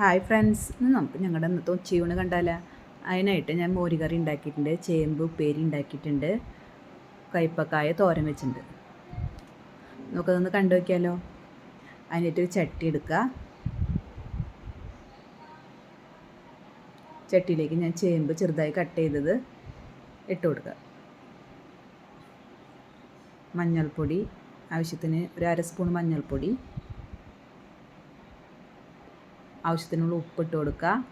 Hi friends നമുക്ക് ഞങ്ങളുടെ ഇന്നത്തെ ഉച്ചയൂണ് കണ്ടാല? അതിനായിട്ട് ഞാൻ മോരുകറി ഉണ്ടാക്കിയിട്ടുണ്ട് ചേമ്പ് ഉപ്പേരി ഉണ്ടാക്കിയിട്ടുണ്ട് കയ്പ്പക്കായ തോരൻ വെച്ചിട്ടുണ്ട്. നമുക്കതൊന്ന് കണ്ടു നോക്കിയാലോ? അതിനായിട്ട് ഒരു ചട്ടി എടുക്കുക ചട്ടിയിലേക്ക് ഞാൻ ചേമ്പ് ചെറുതായി കട്ട് ചെയ്തത് ഇട്ട് കൊടുക്കുക മഞ്ഞൾപ്പൊടി ആവശ്യത്തിന് ഒരു അര സ്പൂൺ മഞ്ഞൾപ്പൊടി ആവശ്യത്തിനുള്ള ഉപ്പിട്ട് കൊടുക്കുക.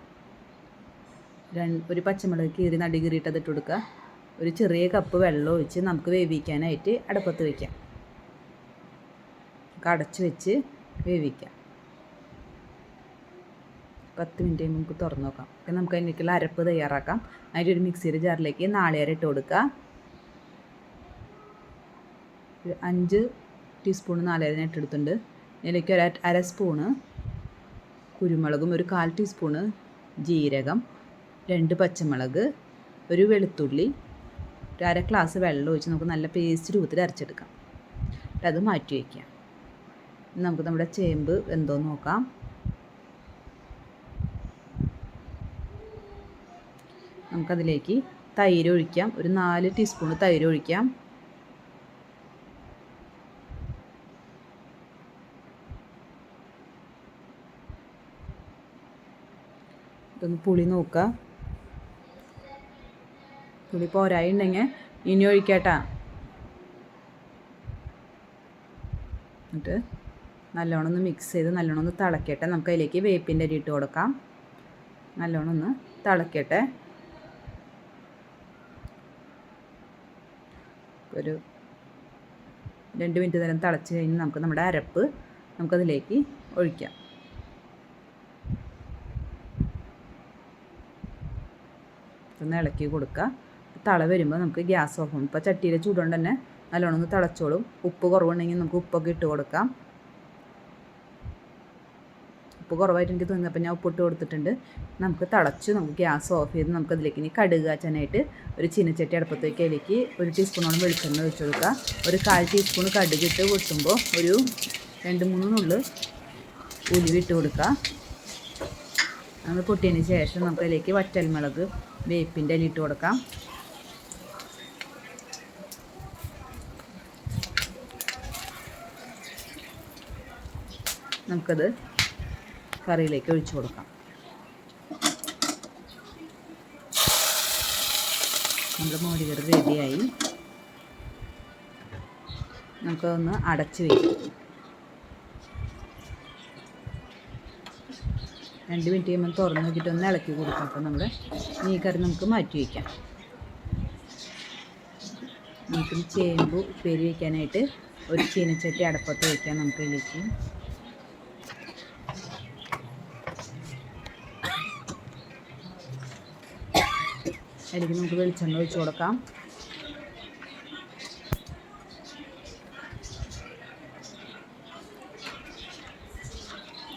രണ്ട് ഒരു പച്ചമുളക് കീറി നടി കീറിയിട്ടത് ഇട്ട് കൊടുക്കുക. ഒരു ചെറിയ കപ്പ് വെള്ളം ഒഴിച്ച് നമുക്ക് വേവിക്കാനായിട്ട് അടുപ്പത്ത് വയ്ക്കാം അടച്ച് വെച്ച് വേവിക്കാം. പത്ത് മിനിറ്റ് കഴിയുമ്പോൾ നമുക്ക് തുറന്ന് നോക്കാം. പിന്നെ നമുക്ക് അതിലേക്കുള്ള അരപ്പ് തയ്യാറാക്കാം. അതിന്റെ ഒരു മിക്സിയുടെ ജാറിലേക്ക് നാളികേരം ഇട്ട് കൊടുക്കുക. ഒരു അഞ്ച് ടീസ്പൂൺ നാളികേരം ഇട്ടെടുത്തിട്ടുണ്ട്. ഇതിലേക്ക് ഒരു അര സ്പൂണ് കുരുമുളകും ഒരു കാൽ ടീസ്പൂണ് ജീരകം രണ്ട് പച്ചമുളക് ഒരു വെളുത്തുള്ളി ഒരു അര ഗ്ലാസ് വെള്ളം ഒഴിച്ച് നമുക്ക് നല്ല പേസ്റ്റ് രൂപത്തിൽ അരച്ചെടുക്കാം. എന്നിട്ട് അത് മാറ്റി വയ്ക്കാം നമുക്ക് നമ്മുടെ ചേമ്പ് എന്തോ നോക്കാം. നമുക്കതിലേക്ക് തൈര് ഒഴിക്കാം. ഒരു നാല് ടീസ്പൂൺ തൈര് ഒഴിക്കാം. ഇതൊന്ന് പുളി നോക്കുക പുളി പോരായി ഉണ്ടെങ്കിൽ ഇനി ഒഴിക്കട്ടാ. എന്നിട്ട് നല്ലോണം ഒന്ന് മിക്സ് ചെയ്ത് നല്ലോണം ഒന്ന് തിളക്കട്ടെ. നമുക്ക് അതിലേക്ക് വേപ്പിന്റെ അരി ഇട്ട് കൊടുക്കാം. നല്ലോണം ഒന്ന് തിളക്കട്ടെ. ഒരു രണ്ട് മിനിറ്റ് നേരം തിളച്ച് കഴിഞ്ഞ് നമുക്ക് നമ്മുടെ അരപ്പ് നമുക്കതിലേക്ക് ഒഴിക്കാം. ഒന്ന് ഇളക്കി കൊടുക്കുക. തള വരുമ്പോൾ നമുക്ക് ഗ്യാസ് ഓഫ് ഇപ്പോൾ ചട്ടിയിലെ ചൂടുകൊണ്ട് തന്നെ നല്ലോണം ഒന്ന് തിളച്ചോളും. ഉപ്പ് കുറവുണ്ടെങ്കിൽ നമുക്ക് ഉപ്പൊക്കെ ഇട്ട് കൊടുക്കാം. ഉപ്പ് കുറവായിട്ട് എനിക്ക് തോന്നിയപ്പോൾ ഞാൻ ഉപ്പിട്ട് കൊടുത്തിട്ടുണ്ട്. നമുക്ക് തിളച്ച് നമുക്ക് ഗ്യാസ് ഓഫ് ചെയ്ത് നമുക്ക് അതിലേക്ക് ഇനി കടുക് കാച്ചാനായിട്ട് ഒരു ചീനച്ചട്ടി അടുപ്പത്തേക്ക് അതിലേക്ക് ഒരു ടീസ്പൂണോളം വെളിച്ചെണ്ണ ഒഴിച്ചു കൊടുക്കുക. ഒരു കാൽ ടീസ്പൂൺ കടുക് ഇട്ട് പൊട്ടുമ്പോൾ ഒരു രണ്ട് മൂന്ന് ഉലുവിട്ട് കൊടുക്കുക. നമ്മൾ പൊട്ടിയതിന് ശേഷം നമുക്ക് അതിലേക്ക് വറ്റൽമുളക് വേപ്പിന്റെ ഇട്ട് കൊടുക്കാം. നമുക്കത് കറിയിലേക്ക് ഒഴിച്ചു കൊടുക്കാം. നമ്മുടെ മോരുകറി റെഡിയായി നമുക്കതൊന്ന് അടച്ച് വയ്ക്കും രണ്ട് മിനിറ്റ് കഴിയുമ്പോൾ തുറന്ന് നോക്കിയിട്ട് ഒന്ന് ഇളക്കി കൊടുക്കും. അപ്പോൾ നമ്മൾ ഈ കറി നമുക്ക് മാറ്റി വയ്ക്കാം. നമുക്ക് ചേമ്പ് ഉപ്പേരി വയ്ക്കാനായിട്ട് ഒരു ചീനച്ചട്ടി അടപ്പത്ത് വയ്ക്കാം നമുക്ക് ഇതിലേക്ക് അതിലേക്ക് നമുക്ക് വെളിച്ചെണ്ണ ഒഴിച്ചു കൊടുക്കാം.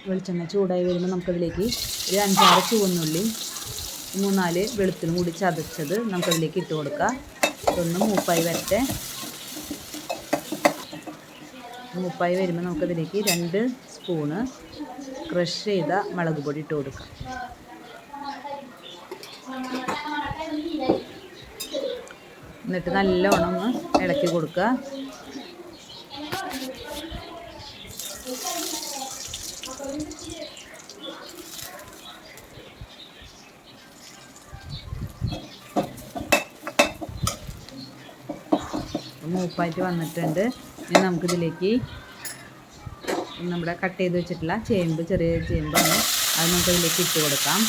വെളിച്ചെണ്ണ ചൂടായി വരുമ്പോൾ നമുക്കതിലേക്ക് ഒരു അഞ്ചാറ് ചുവന്നുള്ളി മൂന്നാൽ വെളുത്തിനും കൂടി ചതച്ചത് നമുക്കതിലേക്ക് ഇട്ട് കൊടുക്കാം ഇതൊന്ന് മൂപ്പായി വരട്ടെ. മൂപ്പായി വരുമ്പോൾ നമുക്കതിലേക്ക് രണ്ട് സ്പൂണ് ക്രഷ് ചെയ്ത മുളക് പൊടി ഇട്ട് കൊടുക്കാം എന്നിട്ട് നല്ലോണം ഒന്ന് ഇളക്കി കൊടുക്കുക. മൂപ്പായിട്ട് വന്നിട്ടുണ്ട്. ഇനി നമുക്കിതിലേക്ക് നമ്മുടെ കട്ട് ചെയ്ത് വെച്ചിട്ടുള്ള ചേമ്പ് ചെറിയ ചേമ്പാണ്. അത് നമുക്കതിലേക്ക് ഇട്ട് കൊടുക്കാം.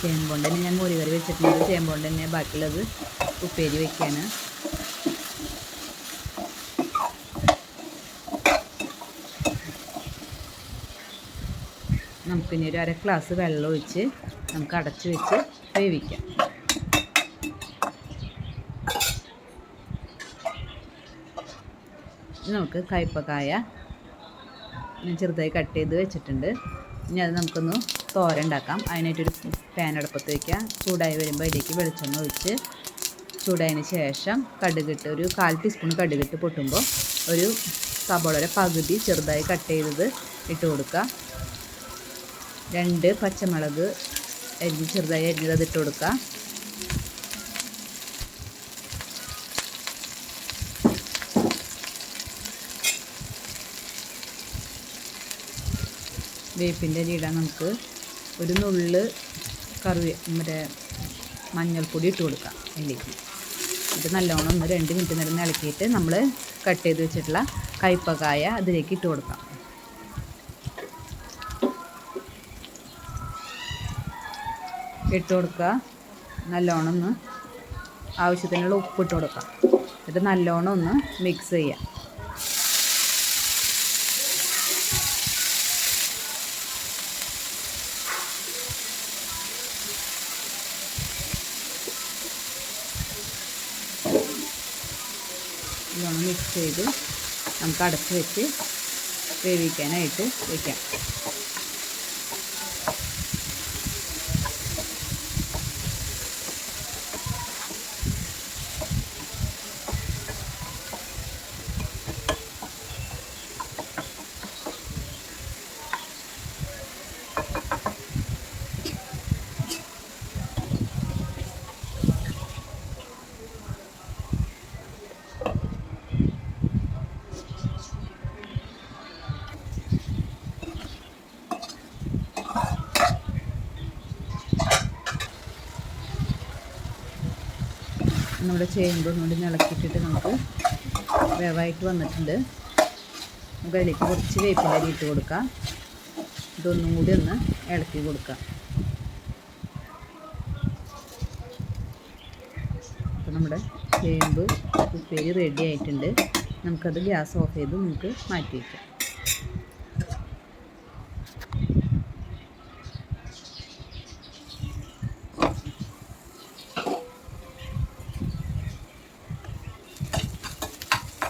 ചേമ്പുകൊണ്ട് തന്നെ ഞാൻ മോരി കറി വെച്ചിട്ടുണ്ട് ചേമ്പുകൊണ്ട് തന്നെ ബാക്കിയുള്ളത് ഉപ്പേരി വെക്കാണ്. നമുക്കിനി ഒരു അര ഗ്ലാസ് വെള്ളം ഒഴിച്ച് നമുക്ക് അടച്ച് വെച്ച് വേവിക്കാം. നമുക്ക് കയ്പ്പക്കായ ഞാൻ ചെറുതായി കട്ട് ചെയ്ത് വെച്ചിട്ടുണ്ട്. ഇനി അത് നമുക്കൊന്ന് തോര ഉണ്ടാക്കാം. അതിനായിട്ടൊരു പാൻ അടുപ്പത്ത് വയ്ക്കുക ചൂടായി വരുമ്പോൾ അതിലേക്ക് വെളിച്ചെണ്ണ ഒഴിച്ച് ചൂടായതിന് ശേഷം കടുകിട്ട് ഒരു കാൽ ടീസ്പൂൺ കടുകിട്ട് പൊട്ടുമ്പോൾ ഒരു സബോളയുടെ പകുതി ചെറുതായി കട്ട് ചെയ്തത് ഇട്ട് കൊടുക്കുക. രണ്ട് പച്ചമുളക് അരിഞ്ഞ് ചെറുതായി അരിഞ്ഞത് അതിട്ട് കൊടുക്കുക. വേപ്പിന്റെ ഇടാൻ നമുക്ക് ഒരു നുള്ള് കറി മറ്റേ മഞ്ഞൾപ്പൊടി ഇട്ട് കൊടുക്കാം അതിലേക്ക്. ഇത് നല്ലോണം ഒന്ന് രണ്ട് മിനിറ്റ് നേരം ഇളക്കിയിട്ട് നമ്മൾ കട്ട് ചെയ്ത് വെച്ചിട്ടുള്ള കയ്പക്കായ അതിലേക്ക് ഇട്ട് കൊടുക്കാം. ഇട്ട് കൊടുക്കുക. നല്ലോണം ഒന്ന് ആവശ്യത്തിനുള്ള ഉപ്പ് ഇട്ട് കൊടുക്കാം. എന്നിട്ട് നല്ലോണം ഒന്ന് മിക്സ് ചെയ്യാം മിക്സ് ചെയ്ത് നമുക്ക് അടച്ച് വെച്ച് വേവിക്കാനായിട്ട് വയ്ക്കാം നമ്മുടെ ചേമ്പ് കൊണ്ട് ഇളക്കിയിട്ടിട്ട് നമുക്ക് വേവായിട്ട് വന്നിട്ടുണ്ട്. നമുക്ക് അതിലേക്ക് കുറച്ച് വേപ്പിലരി ഇട്ട് കൊടുക്കാം. ഇതൊന്നും കൂടി ഒന്ന് ഇളക്കി കൊടുക്കാം. അപ്പോൾ നമ്മുടെ ചേമ്പ് ഉപ്പേരി റെഡി ആയിട്ടുണ്ട്. നമുക്കത് ഗ്യാസ് ഓഫ് ചെയ്ത് നമുക്ക് മാറ്റി വയ്ക്കാം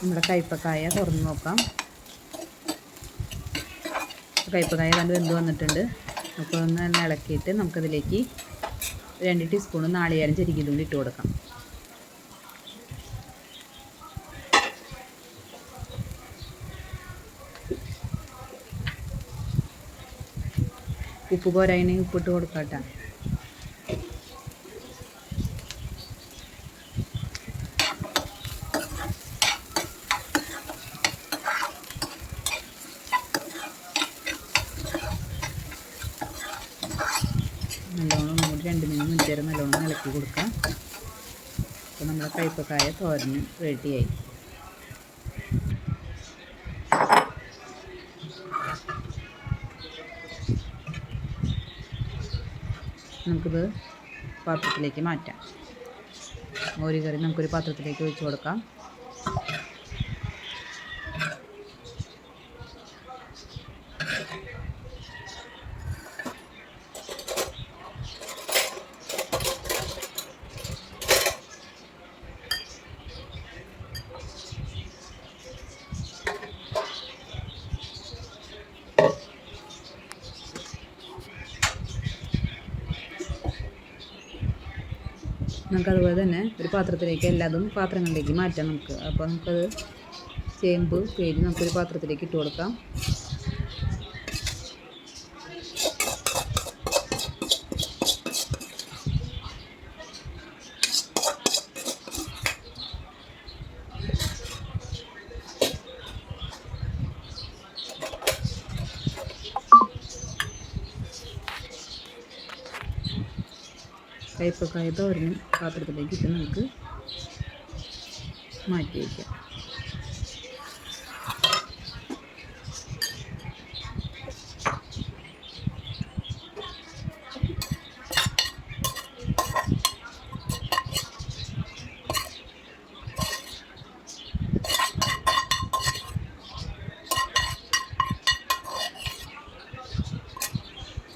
നമ്മുടെ കയ്പക്കായ തുറന്ന് നോക്കാം. കയ്പക്കായ കണ്ട് വെന്ത് വന്നിട്ടുണ്ട്. അപ്പോൾ ഒന്ന് ഇളക്കിയിട്ട് നമുക്കതിലേക്ക് രണ്ട് ടീസ്പൂൺ നാളികേരം ചെരുകിലും ഇട്ട് കൊടുക്കാം. ഉപ്പ് പോരായണെങ്കിൽ ഉപ്പിട്ട് കൊടുക്കാം നല്ലോണം കൂടി രണ്ട് മൂന്ന് മിനിറ്റ് വരെ നല്ലോണം ഇളക്കി കൊടുക്കാം. അപ്പോൾ നമ്മുടെ കയ്പ്പക്കായ തോരന് റെഡിയായി നമുക്കിത് പാത്രത്തിലേക്ക് മാറ്റാം. മോരുകറി നമുക്കൊരു പാത്രത്തിലേക്ക് ഒഴിച്ച് കൊടുക്കാം നമുക്ക് അതുപോലെ തന്നെ ഒരു പാത്രത്തിലേക്ക് എല്ലാതും പാത്രങ്ങളിലേക്ക് മാറ്റാം നമുക്ക്. അപ്പോൾ നമുക്കത് ചേമ്പ് പേര് നമുക്കൊരു പാത്രത്തിലേക്ക് ഇട്ട് കൊടുക്കാം. കയ്പക്കായ തോരന് പാത്രത്തിലേക്ക് ഇട്ട് നമുക്ക് മാറ്റി വയ്ക്കാം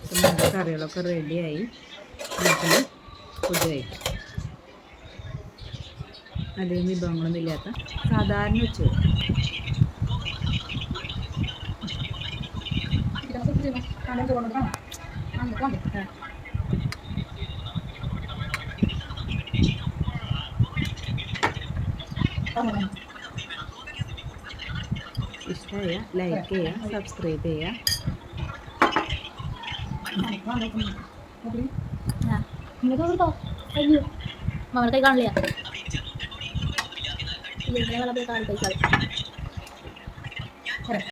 അപ്പം നമ്മുടെ കറികളൊക്കെ റെഡിയായി നമുക്കിനി ഫുഡ് കഴിക്കാം അധികം വിഭവങ്ങളൊന്നും ഇല്ലാത്ത സാധാരണ വെച്ച് ഇഷ്ടമായ ലൈക്ക് ചെയ്യുക സബ്സ്ക്രൈബ് ചെയ്യുക. കൊടുത്തോ അയ്യോ. കൈ കാണില്ല.